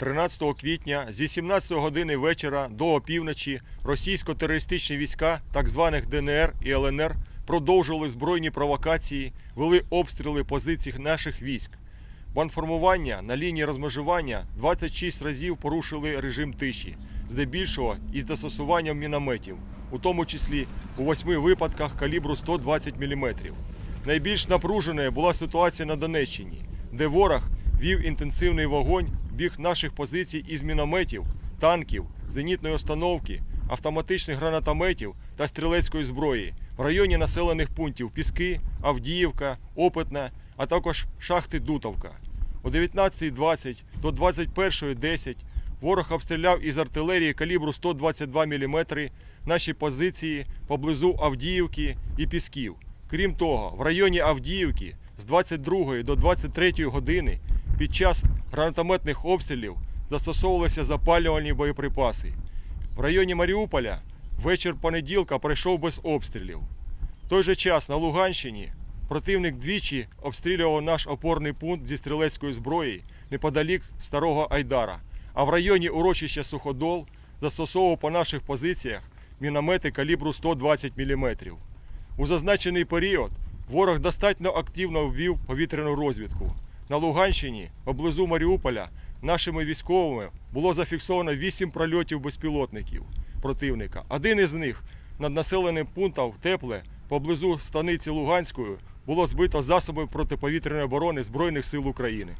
13 квітня з 18 години вечора до опівночі російсько-терористичні війська так званих ДНР і ЛНР продовжували збройні провокації, вели обстріли позицій наших військ. Банформування на лінії розмежування 26 разів порушили режим тиші, здебільшого із застосуванням мінометів, у тому числі у восьми випадках калібру 120 мм. Найбільш напруженою була ситуація на Донеччині, де ворог вів інтенсивний вогонь в бік наших позицій із мінометів, танків, зенітної установки, автоматичних гранатометів та стрілецької зброї в районі населених пунктів Піски, Авдіївка, Опитне, а також шахти Дутовка. О 19.20 до 21.10 ворог обстріляв із артилерії калібру 122 мм наші позиції поблизу Авдіївки і Пісків. Крім того, в районі Авдіївки з 22 до 23 години під час гранатометних обстрілів застосовувалися запалювальні боєприпаси. В районі Маріуполя вечір понеділка пройшов без обстрілів. В той же час на Луганщині противник двічі обстрілював наш опорний пункт зі стрілецької зброї неподалік Старого Айдара, а в районі урочища Суходол застосовував по наших позиціях міномети калібру 120 мм. У зазначений період ворог достатньо активно ввів повітряну розвідку. На Луганщині, поблизу Маріуполя, нашими військовими було зафіксовано 8 прольотів безпілотників противника. Один із них над населеним пунктом Тепле поблизу станиці Луганської було збито засоби протиповітряної оборони Збройних сил України.